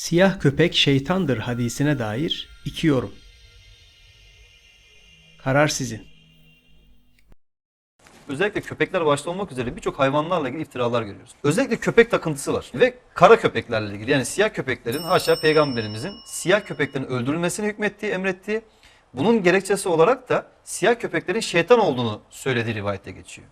Siyah köpek şeytandır hadisine dair iki yorum. Karar sizin. Özellikle köpekler başta olmak üzere birçok hayvanlarla ilgili iftiralar görüyoruz. Özellikle köpek takıntısı var. Ve kara köpeklerle ilgili yani siyah köpeklerin haşa peygamberimizin siyah köpeklerin öldürülmesini hükmettiği, emrettiği bunun gerekçesi olarak da siyah köpeklerin şeytan olduğunu söylediği rivayette geçiyor.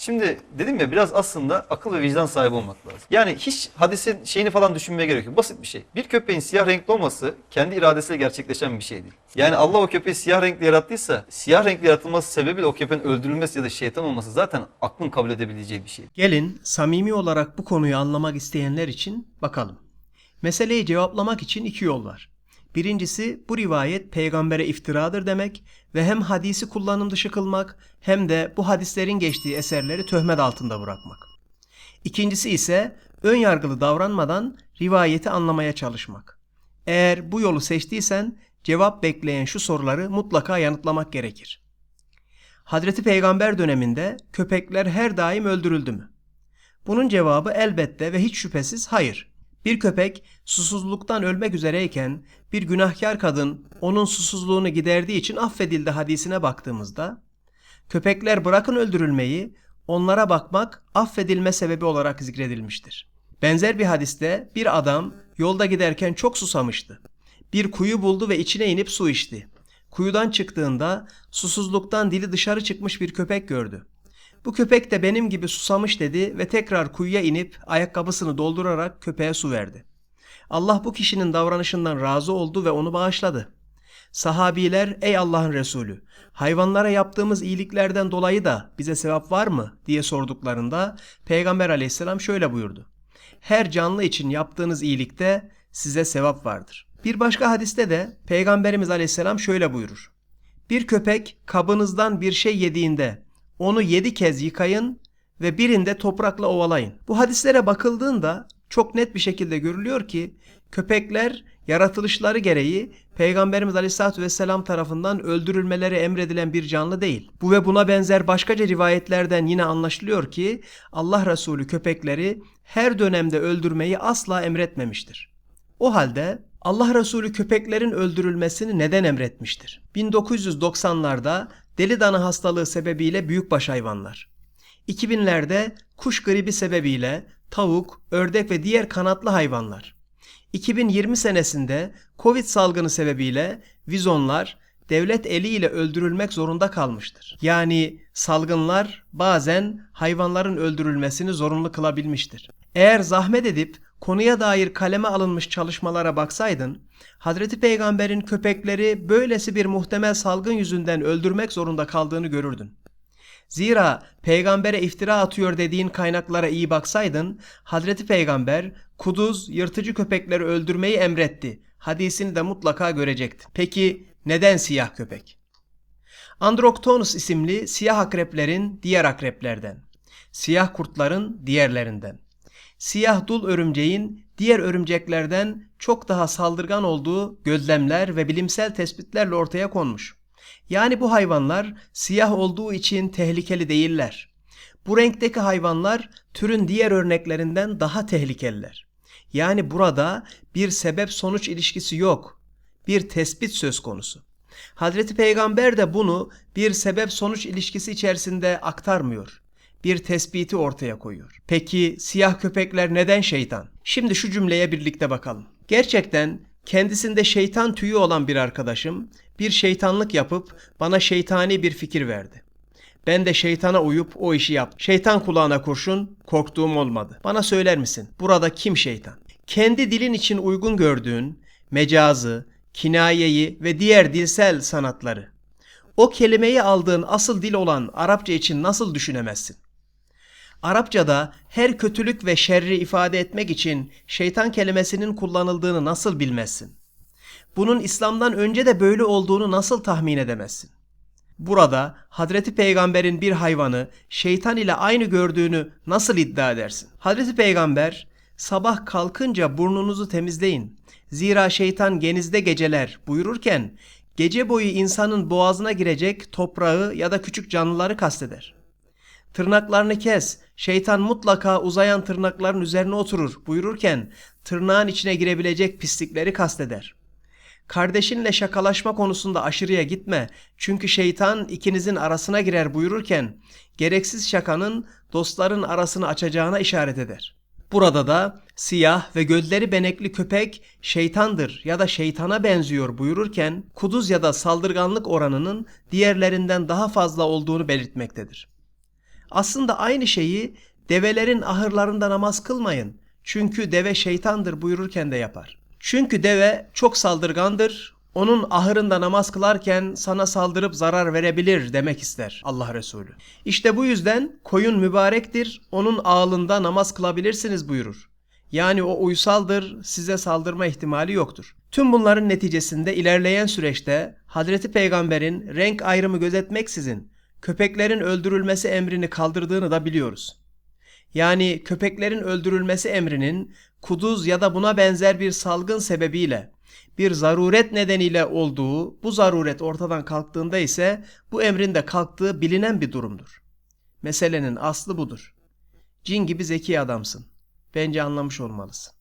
Şimdi dedim ya biraz aslında akıl ve vicdan sahibi olmak lazım. Yani hiç hadisin şeyini falan düşünmeye gerek yok. Basit bir şey. Bir köpeğin siyah renkli olması kendi iradesiyle gerçekleşen bir şey değil. Yani Allah o köpeği siyah renkli yarattıysa siyah renkli yaratılması sebebiyle o köpeğin öldürülmesi ya da şeytan olması zaten aklın kabul edebileceği bir şey. Gelin samimi olarak bu konuyu anlamak isteyenler için bakalım. Meseleyi cevaplamak için iki yol var. Birincisi bu rivayet peygambere iftiradır demek ve hem hadisi kullanım dışı kılmak hem de bu hadislerin geçtiği eserleri töhmet altında bırakmak. İkincisi ise ön yargılı davranmadan rivayeti anlamaya çalışmak. Eğer bu yolu seçtiysen cevap bekleyen şu soruları mutlaka yanıtlamak gerekir. Hazreti Peygamber döneminde köpekler her daim öldürüldü mü? Bunun cevabı elbette ve hiç şüphesiz hayır. Bir köpek susuzluktan ölmek üzereyken bir günahkar kadın onun susuzluğunu giderdiği için affedildi hadisine baktığımızda köpekler bırakın öldürülmeyi onlara bakmak affedilme sebebi olarak zikredilmiştir. Benzer bir hadiste bir adam yolda giderken çok susamıştı. Bir kuyu buldu ve içine inip su içti. Kuyudan çıktığında susuzluktan dili dışarı çıkmış bir köpek gördü. Bu köpek de benim gibi susamış dedi ve tekrar kuyuya inip ayakkabısını doldurarak köpeğe su verdi. Allah bu kişinin davranışından razı oldu ve onu bağışladı. Sahabiler ey Allah'ın Resulü hayvanlara yaptığımız iyiliklerden dolayı da bize sevap var mı diye sorduklarında Peygamber aleyhisselam şöyle buyurdu. Her canlı için yaptığınız iyilikte size sevap vardır. Bir başka hadiste de Peygamberimiz aleyhisselam şöyle buyurur. Bir köpek kabınızdan bir şey yediğinde onu yedi kez yıkayın ve birinde toprakla ovalayın. Bu hadislere bakıldığında çok net bir şekilde görülüyor ki köpekler yaratılışları gereği Peygamberimiz Aleyhisselatü Vesselam tarafından öldürülmeleri emredilen bir canlı değil. Bu ve buna benzer başkaca rivayetlerden yine anlaşılıyor ki Allah Resulü köpekleri her dönemde öldürmeyi asla emretmemiştir. O halde Allah Resulü köpeklerin öldürülmesini neden emretmiştir? 1990'larda deli dana hastalığı sebebiyle büyükbaş hayvanlar. 2000'lerde kuş gribi sebebiyle tavuk, ördek ve diğer kanatlı hayvanlar. 2020 senesinde Covid salgını sebebiyle vizonlar devlet eliyle öldürülmek zorunda kalmıştır. Yani salgınlar bazen hayvanların öldürülmesini zorunlu kılabilmiştir. Eğer zahmet edip konuya dair kaleme alınmış çalışmalara baksaydın, Hazreti Peygamber'in köpekleri böylesi bir muhtemel salgın yüzünden öldürmek zorunda kaldığını görürdün. Zira peygambere iftira atıyor dediğin kaynaklara iyi baksaydın, Hazreti Peygamber kuduz, yırtıcı köpekleri öldürmeyi emretti. Hadisini de mutlaka görecekti. Peki neden siyah köpek? Androctonus isimli siyah akreplerin diğer akreplerden, siyah kurtların diğerlerinden, siyah dul örümceğin diğer örümceklerden çok daha saldırgan olduğu gözlemler ve bilimsel tespitlerle ortaya konmuş. Yani bu hayvanlar siyah olduğu için tehlikeli değiller. Bu renkteki hayvanlar türün diğer örneklerinden daha tehlikeliler. Yani burada bir sebep sonuç ilişkisi yok. Bir tespit söz konusu. Hazreti Peygamber de bunu bir sebep sonuç ilişkisi içerisinde aktarmıyor. Bir tespiti ortaya koyuyor. Peki siyah köpekler neden şeytan? Şimdi şu cümleye birlikte bakalım. Gerçekten kendisinde şeytan tüyü olan bir arkadaşım bir şeytanlık yapıp bana şeytani bir fikir verdi. Ben de şeytana uyup o işi yaptım. Şeytan kulağına kurşun, korktuğum olmadı. Bana söyler misin? Burada kim şeytan? Kendi dilin için uygun gördüğün mecazı, kinayeyi ve diğer dilsel sanatları. O kelimeyi aldığın asıl dil olan Arapça için nasıl düşünemezsin? Arapçada her kötülük ve şerri ifade etmek için şeytan kelimesinin kullanıldığını nasıl bilmezsin? Bunun İslam'dan önce de böyle olduğunu nasıl tahmin edemezsin? Burada Hazreti Peygamber'in bir hayvanı şeytan ile aynı gördüğünü nasıl iddia edersin? Hazreti Peygamber sabah kalkınca burnunuzu temizleyin. Zira şeytan genizde geceler buyururken gece boyu insanın boğazına girecek toprağı ya da küçük canlıları kasteder. Tırnaklarını kes, şeytan mutlaka uzayan tırnakların üzerine oturur buyururken tırnağın içine girebilecek pislikleri kasteder. Kardeşinle şakalaşma konusunda aşırıya gitme çünkü şeytan ikinizin arasına girer buyururken gereksiz şakanın dostların arasını açacağına işaret eder. Burada da siyah ve gözleri benekli köpek şeytandır ya da şeytana benziyor buyururken kuduz ya da saldırganlık oranının diğerlerinden daha fazla olduğunu belirtmektedir. Aslında aynı şeyi develerin ahırlarında namaz kılmayın. Çünkü deve şeytandır buyururken de yapar. Çünkü deve çok saldırgandır. Onun ahırında namaz kılarken sana saldırıp zarar verebilir demek ister Allah Resulü. İşte bu yüzden koyun mübarektir, onun ağlında namaz kılabilirsiniz buyurur. Yani o uysaldır, size saldırma ihtimali yoktur. Tüm bunların neticesinde ilerleyen süreçte Hazreti Peygamber'in renk ayrımı gözetmeksizin köpeklerin öldürülmesi emrini kaldırdığını da biliyoruz. Yani köpeklerin öldürülmesi emrinin kuduz ya da buna benzer bir salgın sebebiyle bir zaruret nedeniyle olduğu, bu zaruret ortadan kalktığında ise bu emrin de kalktığı bilinen bir durumdur. Meselenin aslı budur. Cin gibi zeki adamsın. Bence anlamış olmalısın.